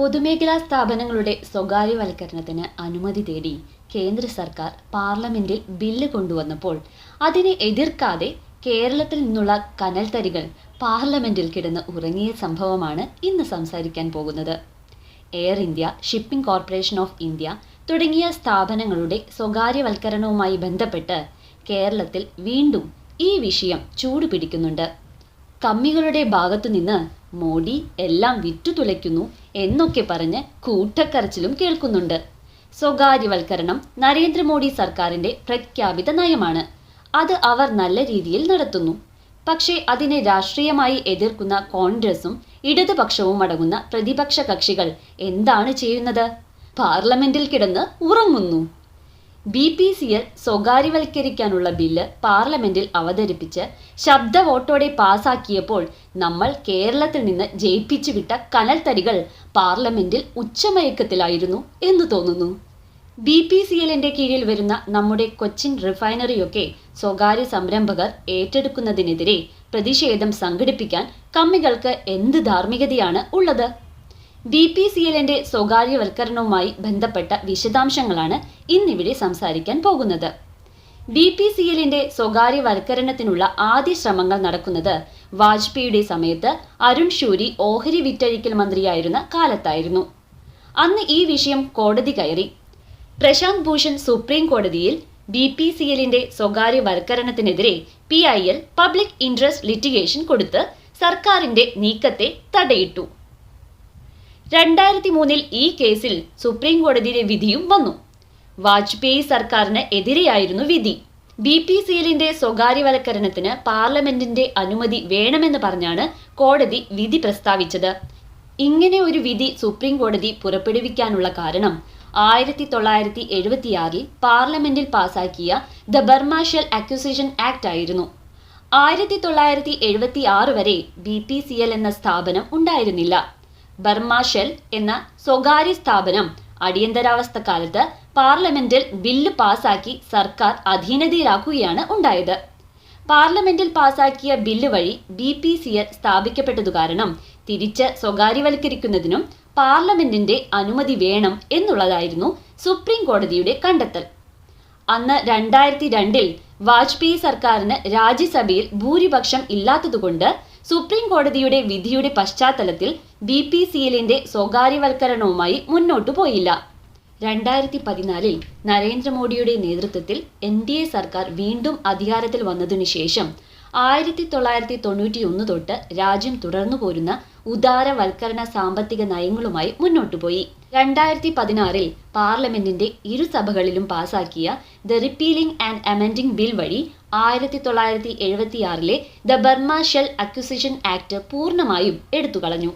പൊതുമേഖലാ സ്ഥാപനങ്ങളുടെ സ്വകാര്യവൽക്കരണത്തിന് അനുമതി തേടി കേന്ദ്ര സർക്കാർ പാർലമെന്റിൽ ബില്ല് കൊണ്ടുവന്നപ്പോൾ അതിനെ എതിർക്കാതെ കേരളത്തിൽ നിന്നുള്ള കനൽത്തരികൾ പാർലമെന്റിൽ കിടന്ന് ഉറങ്ങിയ സംഭവമാണ് ഇന്ന് സംസാരിക്കാൻ പോകുന്നത്. Air India shipping corporation of India തുടങ്ങിയ സ്ഥാപനങ്ങളുടെ സ്വകാര്യവൽക്കരണവുമായി ബന്ധപ്പെട്ട് കേരളത്തിൽ വീണ്ടും ഈ വിഷയം ചൂടുപിടിക്കുന്നുണ്ട്. കമ്മികളുടെ ഭാഗത്തുനിന്ന് മോഡി എല്ലാം വിറ്റുതുലയ്ക്കുന്നു എന്നൊക്കെ പറഞ്ഞ് കൂട്ടക്കരച്ചിലും കേൾക്കുന്നുണ്ട്. സ്വകാര്യവൽക്കരണം നരേന്ദ്രമോദി സർക്കാരിന്റെ പ്രഖ്യാപിത നയമാണ്. അത് അവർ നല്ല രീതിയിൽ നടത്തുന്നു. പക്ഷേ അതിനെ രാഷ്ട്രീയമായി എതിർക്കുന്ന കോൺഗ്രസും ഇടതുപക്ഷവും അടങ്ങുന്ന പ്രതിപക്ഷ കക്ഷികൾ എന്താണ് ചെയ്യുന്നത്? പാർലമെന്റിൽ കിടന്ന് ഉറങ്ങുന്നു. ബി പി സി എൽ സ്വകാര്യവൽക്കരിക്കാനുള്ള ബില്ല് പാർലമെന്റിൽ അവതരിപ്പിച്ച് ശബ്ദ വോട്ടോടെ പാസാക്കിയപ്പോൾ നമ്മൾ കേരളത്തിൽ നിന്ന് ജയിപ്പിച്ചു വിട്ട കനൽത്തരികൾ പാർലമെന്റിൽ ഉച്ചമയക്കത്തിലായിരുന്നു എന്ന് തോന്നുന്നു. ബി പി സി എല്ലിന്റെ കീഴിൽ വരുന്ന നമ്മുടെ കൊച്ചിൻ റിഫൈനറിയൊക്കെ സ്വകാര്യ സംരംഭകർ ഏറ്റെടുക്കുന്നതിനെതിരെ പ്രതിഷേധം സംഘടിപ്പിക്കാൻ കമ്മികൾക്ക് എന്ത് ധാർമ്മികതയാണ് ഉള്ളത്? ബി പി സി എല്ലിന്റെ സ്വകാര്യവൽക്കരണവുമായി ബന്ധപ്പെട്ട വിശദാംശങ്ങളാണ് ഇന്നിവിടെ സംസാരിക്കാൻ പോകുന്നത്. ബി പി സി എല്ലിന്റെ സ്വകാര്യവൽക്കരണത്തിനുള്ള ആദ്യ ശ്രമങ്ങൾ നടക്കുന്നത് വാജ്പേയിയുടെ സമയത്ത് അരുൺ ഷൂരി ഓഹരി വിറ്റഴിക്കൽ മന്ത്രിയായിരുന്ന കാലത്തായിരുന്നു. അന്ന് ഈ വിഷയം കോടതി കയറി. പ്രശാന്ത് ഭൂഷൺ സുപ്രീം കോടതിയിൽ ബി പി സി എല്ലിന്റെ സ്വകാര്യവൽക്കരണത്തിനെതിരെ P I L public interest litigation കൊടുത്ത് സർക്കാരിന്റെ നീക്കത്തെ തടയിട്ടു. രണ്ടായിരത്തി മൂന്നിൽ ഈ കേസിൽ സുപ്രീം കോടതിയുടെ വിധിയും വന്നു. വാജ്പേയി സർക്കാരിന് എതിരെയായിരുന്നു വിധി. ബി പി സി എല്ലിന്റെ സ്വകാര്യവൽക്കരണത്തിന് പാർലമെന്റിന്റെ അനുമതി വേണമെന്ന് പറഞ്ഞാണ് കോടതി വിധി പ്രസ്താവിച്ചത്. ഇങ്ങനെ ഒരു വിധി സുപ്രീം കോടതി പുറപ്പെടുവിക്കാനുള്ള കാരണം ആയിരത്തി തൊള്ളായിരത്തി എഴുപത്തിയാറിൽ പാർലമെന്റിൽ പാസാക്കിയ ദ ബർമാഷ്യൽ അക്യൂസേഷൻ ആക്ട് ആയിരുന്നു. ആയിരത്തി തൊള്ളായിരത്തി എഴുപത്തി ആറ് വരെ ബി പി സി എൽ എന്ന സ്ഥാപനം ഉണ്ടായിരുന്നില്ല. ബർമ ഷെൽ എന്ന സ്വകാര്യ സ്ഥാപനം അടിയന്തരാവസ്ഥ കാലത്ത് പാർലമെന്റിൽ ബില്ല് പാസാക്കി സർക്കാർ അധീനതയിലാക്കുകയാണ് ഉണ്ടായത്. പാർലമെന്റിൽ പാസാക്കിയ ബില്ല് വഴി ബി പി സി എൽ സ്ഥാപിക്കപ്പെട്ടതു കാരണം തിരിച്ച് സ്വകാര്യവൽക്കരിക്കുന്നതിനും പാർലമെന്റിന്റെ അനുമതി വേണം എന്നുള്ളതായിരുന്നു സുപ്രീം കോടതിയുടെ കണ്ടെത്തൽ. അന്ന് രണ്ടായിരത്തി രണ്ടിൽ വാജ്പേയി സർക്കാരിന് രാജ്യസഭയിൽ ഭൂരിപക്ഷം ഇല്ലാത്തതുകൊണ്ട് സുപ്രീം കോടതിയുടെ വിധിയുടെ പശ്ചാത്തലത്തിൽ ബി പി സി എല്ലിന്റെ സ്വകാര്യവൽക്കരണവുമായി മുന്നോട്ടു പോയില്ല. രണ്ടായിരത്തി പതിനാലിൽ നരേന്ദ്രമോദിയുടെ നേതൃത്വത്തിൽ എൻ ഡി എ സർക്കാർ വീണ്ടും അധികാരത്തിൽ വന്നതിനു ശേഷം ആയിരത്തി തൊള്ളായിരത്തി തൊണ്ണൂറ്റി ഒന്ന് തൊട്ട് രാജ്യം തുടർന്നു പോരുന്ന ഉദാരവൽക്കരണ സാമ്പത്തിക നയങ്ങളുമായി മുന്നോട്ടു പോയി. രണ്ടായിരത്തി പതിനാറിൽ പാർലമെന്റിന്റെ ഇരുസഭകളിലും പാസാക്കിയ the repealing and amending bill വഴി ആയിരത്തി തൊള്ളായിരത്തി എഴുപത്തിയാറിലെ the Burma Shell acquisition act പൂർണമായും എടുത്തുകളഞ്ഞു.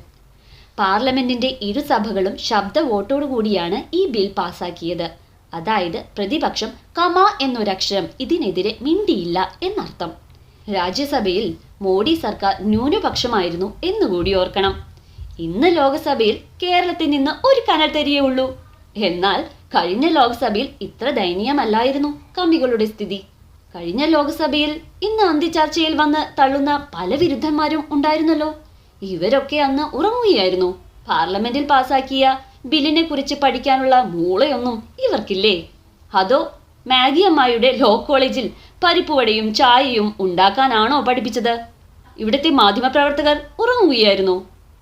പാർലമെന്റിന്റെ ഇരുസഭകളും ശബ്ദ വോട്ടോടുകൂടിയാണ് ഈ ബിൽ പാസാക്കിയത്. അതായത് പ്രതിപക്ഷം കമ എന്നൊരക്ഷരം ഇതിനെതിരെ മിണ്ടിയില്ല എന്നർത്ഥം. രാജ്യസഭയിൽ മോഡി സർക്കാർ ന്യൂനപക്ഷമായിരുന്നു എന്നുകൂടി ഓർക്കണം. ഇന്ന് ലോക്സഭയിൽ കേരളത്തിൽ നിന്ന് ഒരു കനൽ തരിയേ ഉള്ളൂ. എന്നാൽ കഴിഞ്ഞ ലോക്സഭയിൽ ഇത്ര ദയനീയമല്ലായിരുന്നു കമ്മികളുടെ സ്ഥിതി. കഴിഞ്ഞ ലോക്സഭയിൽ ഇന്ന് അന്ത്യചർച്ചയിൽ വന്ന് തള്ളുന്ന പല വിരുദ്ധന്മാരും ഉണ്ടായിരുന്നല്ലോ. ഇവരൊക്കെ അന്ന് ഉറങ്ങുകയായിരുന്നു. പാർലമെന്റിൽ പാസാക്കിയ ബില്ലിനെ കുറിച്ച് പഠിക്കാനുള്ള മൂളയൊന്നും ഇവർക്കില്ലേ? അതോ മാഗി അമ്മായിയുടെ ലോ കോളേജിൽ പരിപ്പുവടയും ചായയും ഉണ്ടാക്കാനാണോ പഠിപ്പിച്ചത്? ഇവിടുത്തെ മാധ്യമപ്രവർത്തകർ ഉറങ്ങുകയായിരുന്നു.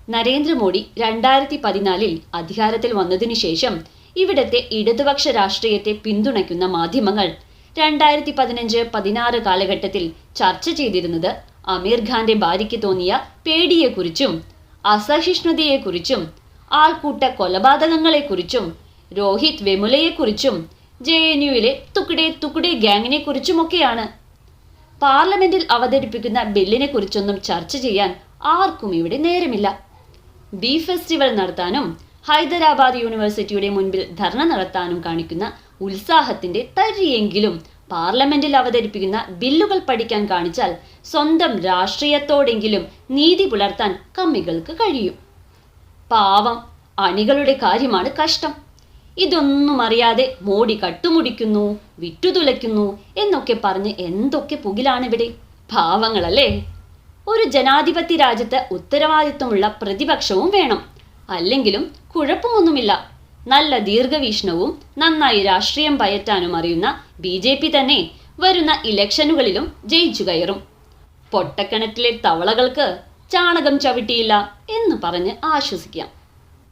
നരേന്ദ്രമോദി രണ്ടായിരത്തി പതിനാലിൽ അധികാരത്തിൽ വന്നതിനു ശേഷം ഇവിടത്തെ ഇടതുപക്ഷ രാഷ്ട്രീയത്തെ പിന്തുണയ്ക്കുന്ന മാധ്യമങ്ങൾ രണ്ടായിരത്തി പതിനഞ്ച് പതിനാറ് കാലഘട്ടത്തിൽ ചർച്ച ചെയ്തിരുന്നത് അമീർ ഖാന്റെ ഭാര്യയ്ക്ക് തോന്നിയ പേടിയെക്കുറിച്ചും അസഹിഷ്ണുതയെക്കുറിച്ചും ആൾക്കൂട്ട കൊലപാതകങ്ങളെക്കുറിച്ചും രോഹിത് വെമുലയെക്കുറിച്ചും ജെ എൻ യുവിലെ തുക്കിടെ തുക്കിടെ ഗ്യാങ്ങിനെക്കുറിച്ചുമൊക്കെയാണ് പാർലമെന്റിൽ അവതരിപ്പിക്കുന്ന ബില്ലിനെ കുറിച്ചൊന്നും ചർച്ച ചെയ്യാൻ ആർക്കും ഇവിടെ നേരമില്ല. ബി ഫെസ്റ്റിവൽ നടത്താനും ഹൈദരാബാദ് യൂണിവേഴ്സിറ്റിയുടെ മുൻപിൽ ധർണ നടത്താനും കാണിക്കുന്ന ഉത്സാഹത്തിന്റെ തരിയെങ്കിലും പാർലമെന്റിൽ അവതരിപ്പിക്കുന്ന ബില്ലുകൾ പഠിക്കാൻ കാണിച്ചാൽ സ്വന്തം രാഷ്ട്രീയത്തോടെങ്കിലും നീതി പുലർത്താൻ കമ്മികൾക്ക് കഴിയും. പാവം അണികളുടെ കാര്യമാണ് കഷ്ടം. ഇതൊന്നും അറിയാതെ മോടി കട്ടുമുടിക്കുന്നു വിറ്റുതുലയ്ക്കുന്നു എന്നൊക്കെ പറഞ്ഞ് എന്തൊക്കെ പുകിലാണിവിടെ. പാവങ്ങളല്ലേ? ഒരു ജനാധിപത്യ രാജ്യത്ത് ഉത്തരവാദിത്വമുള്ള പ്രതിപക്ഷവും വേണം. അല്ലെങ്കിലും കുഴപ്പമൊന്നുമില്ല. നല്ല ദീർഘവീക്ഷണവും നന്നായി രാഷ്ട്രീയം പയറ്റാനും അറിയുന്ന ബി ജെ പി തന്നെ വരുന്ന ഇലക്ഷനുകളിലും ജയിച്ചു കയറും. പൊട്ടക്കിണറ്റിലെ തവളകൾക്ക് ചാണകം ചവിട്ടിയില്ല എന്ന് പറഞ്ഞ് ആശ്വസിക്കാം.